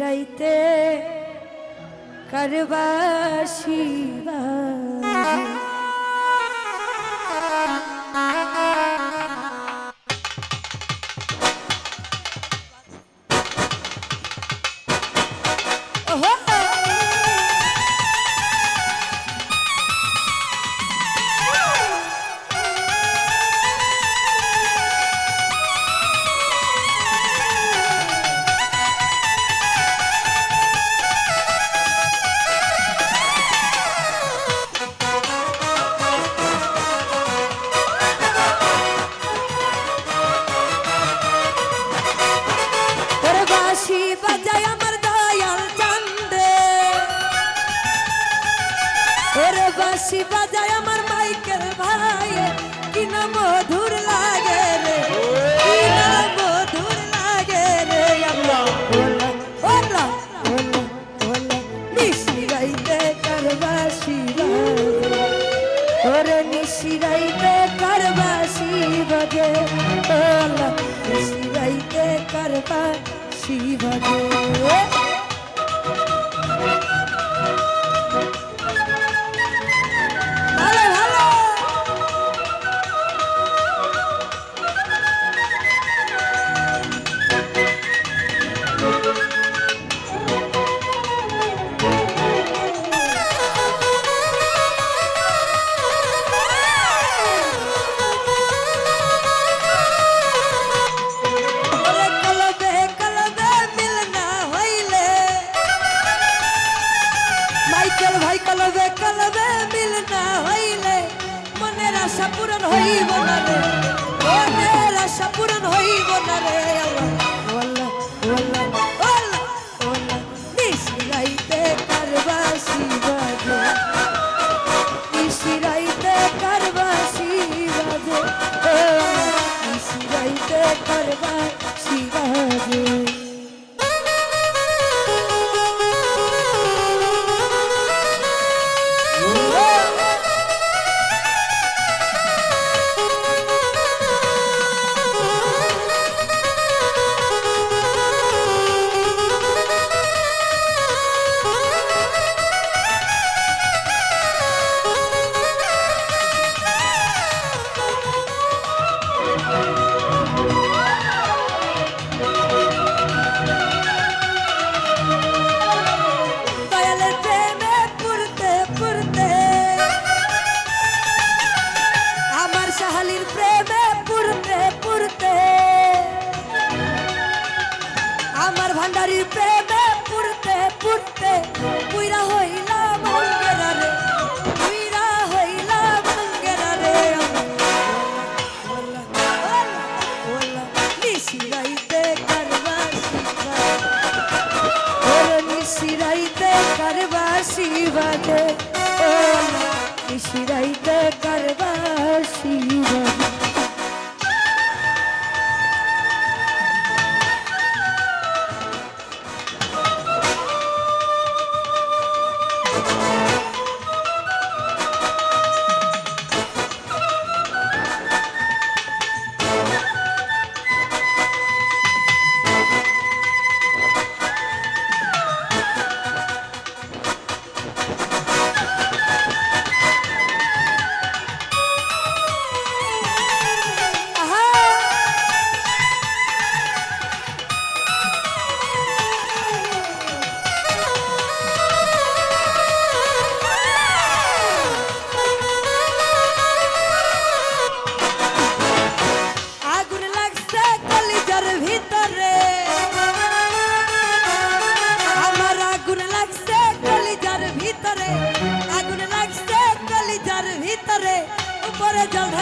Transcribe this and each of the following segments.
রাইতে করবাসি বাসি। বাসি বাজায় আমার মাইকেল ভাই। কি না মধুর লাগে রে, কি না মধুর লাগে রে। নিশি গাইতে করবাসি বাজে। ওরে নিশি গাইতে করবাসি বাজে ওলা নিশি গাইতে করবাসি বাজে। মাইকেল কলবে কলবে মিল না হইলে মনের আশা পূরণ হইব না রে। মনের আশা পূরণ হইব না রে আল্লাহ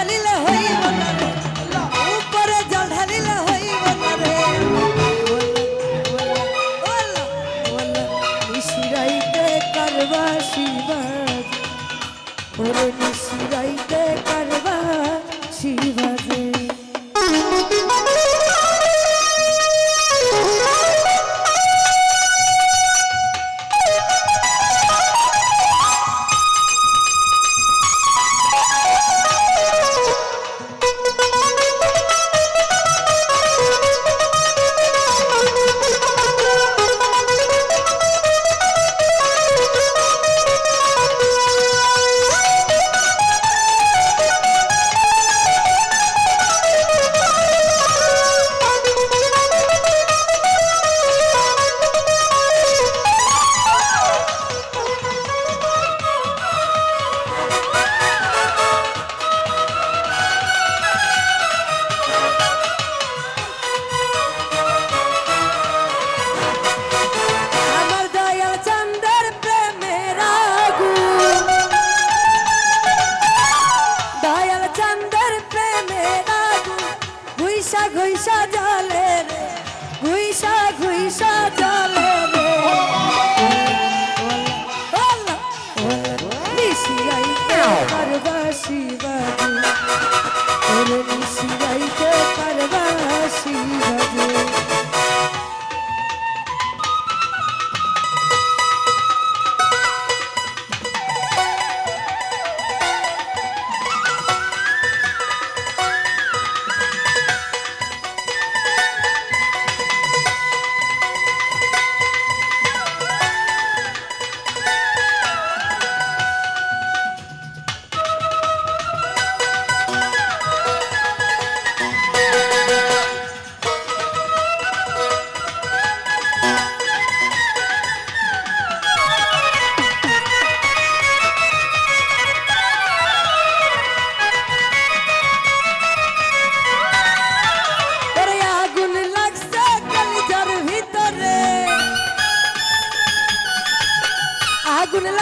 উপরে জল আশা জলে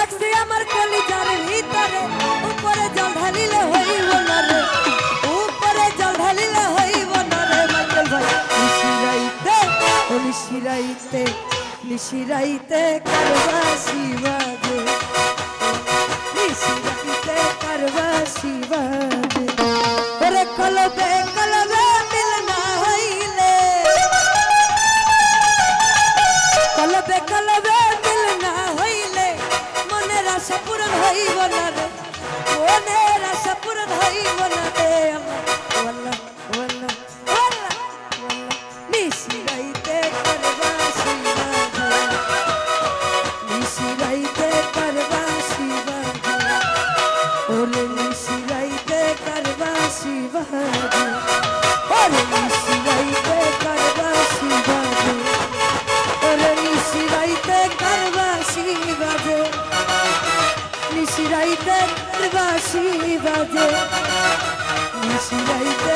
লাগছে আমার কলিজার ভিতরে। উপরে জল ঢালিলে হইব না রে। উপরে জল ঢালিলে হইব না রে, মাইকেল ভাই। নিশিরাইতে নিশিরাইতে নিশিরাইতে কারবাসি বাজে নিশিরাইতে কারবাসি বাজে ওরে কলবে কলবে মিল হইলে। কলবে কলবে হইব না রে। মনের আশা পূরণ হইব না রে আল্লাহ বাজে নিশিরাইতে